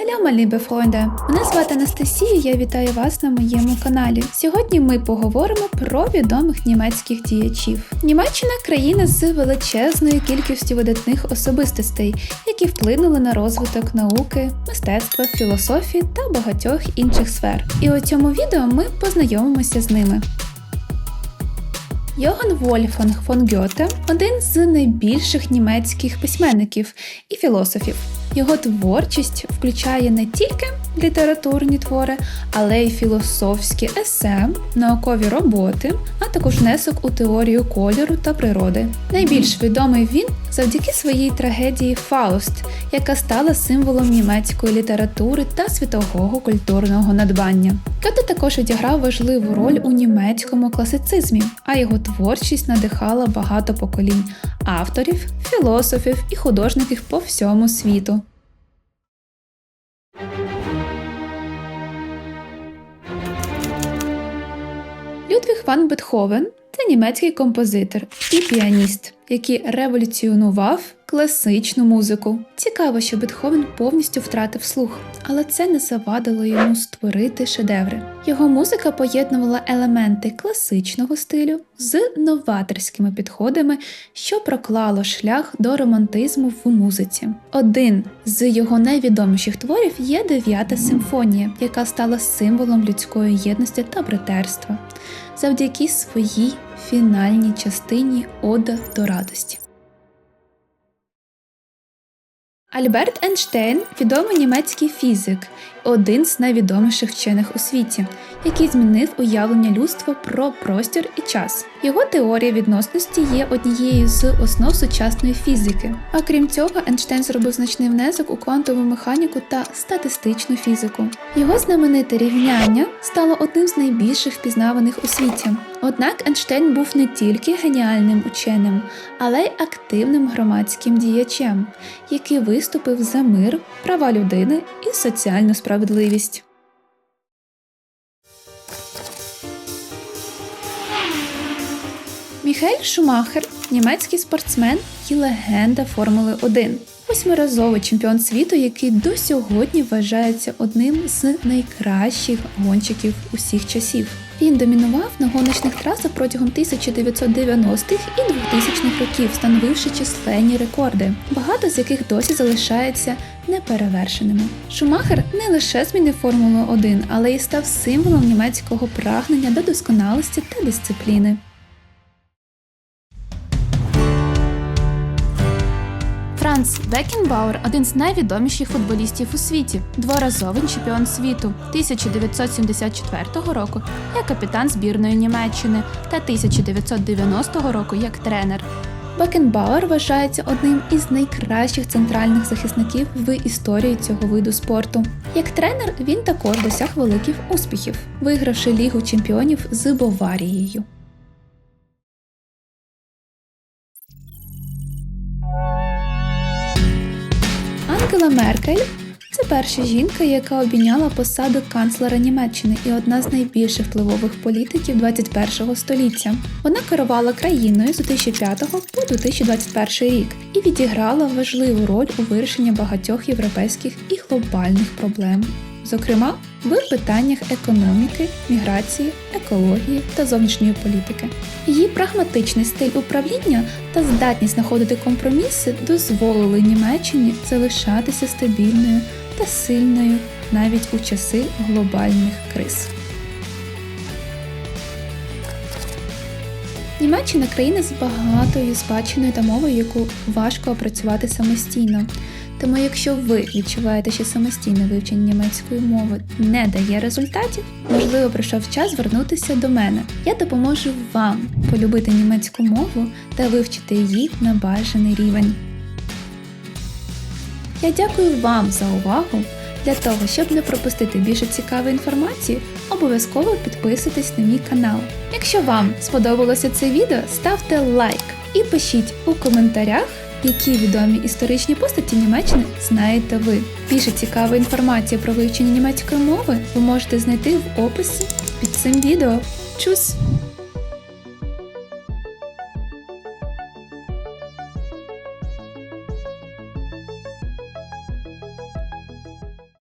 Hallo, малі бефройнде! Мене звати Анастасія, я вітаю вас на моєму каналі. Сьогодні ми поговоримо про відомих німецьких діячів. Німеччина країна з величезною кількістю видатних особистостей, які вплинули на розвиток науки, мистецтва, філософії та багатьох інших сфер. І у цьому відео ми познайомимося з ними. Йоган Вольфганг фон Гьоте один з найбільших німецьких письменників і філософів. Його творчість включає не тільки літературні твори, але й філософські есе, наукові роботи, а також внесок у теорію кольору та природи. Найбільш відомий він завдяки своїй трагедії Фауст, яка стала символом німецької літератури та світового культурного надбання. Гьоте також відіграв важливу роль у німецькому класицизмі, а його творчість надихала багато поколінь авторів, філософів і художників по всьому світу. Людвіг ван Бетховен це німецький композитор і піаніст, який революціонував класичну музику. Цікаво, що Бетховен повністю втратив слух, але це не завадило йому створити шедеври. Його музика поєднувала елементи класичного стилю з новаторськими підходами, що проклало шлях до романтизму в музиці. Один з його найвідоміших творів є дев'ята симфонія, яка стала символом людської єдності та братерства завдяки своїй фінальній частині Ода до радості. Альберт Ейнштейн – відомий німецький фізик, один з найвідоміших вчених у світі, який змінив уявлення людства про простір і час. Його теорія відносності є однією з основ сучасної фізики. А крім цього, Ейнштейн зробив значний внесок у квантову механіку та статистичну фізику. Його знамените рівняння стало одним з найбільших впізнаваних у світі. Однак Ейнштейн був не тільки геніальним ученим, але й активним громадським діячем, який виступив за мир, права людини і соціальну справедливість. Міхель Шумахер німецький спортсмен і легенда Формули 1. Восьмиразовий чемпіон світу, який до сьогодні вважається одним з найкращих гонщиків усіх часів. Він домінував на гоночних трасах протягом 1990-х і 2000-х років, встановивши численні рекорди, багато з яких досі залишаються неперевершеними. Шумахер не лише змінив Формулу 1, але й став символом німецького прагнення до досконалості та дисципліни. Франц Бекенбауер один з найвідоміших футболістів у світі, дворазовий чемпіон світу 1974 року як капітан збірної Німеччини та 1990 року як тренер. Бекенбауер вважається одним із найкращих центральних захисників в історії цього виду спорту. Як тренер він також досяг великих успіхів, вигравши Лігу чемпіонів з Баварією. Ангела Меркель це перша жінка, яка обійняла посаду канцлера Німеччини і одна з найбільших впливових політиків 21 століття. Вона керувала країною з 2005 по 2021 рік і відіграла важливу роль у вирішенні багатьох європейських і глобальних проблем. Зокрема, в питаннях економіки, міграції, екології та зовнішньої політики. Її прагматичний стиль управління та здатність знаходити компроміси дозволили Німеччині залишатися стабільною та сильною навіть у часи глобальних криз. Німеччина країна з багатою спадщиною та мовою, яку важко опрацювати самостійно. Тому, якщо ви відчуваєте, що самостійне вивчення німецької мови не дає результатів, можливо, прийшов час звернутися до мене. Я допоможу вам полюбити німецьку мову та вивчити її на бажаний рівень. Я дякую вам за увагу. Для того, щоб не пропустити більше цікавої інформації, обов'язково підписуйтесь на мій канал. Якщо вам сподобалося це відео, ставте лайк і пишіть у коментарях, які відомі історичні постаті Німеччини знаєте ви. Більше цікавої інформації про вивчення німецької мови ви можете знайти в описі під цим відео. Чус!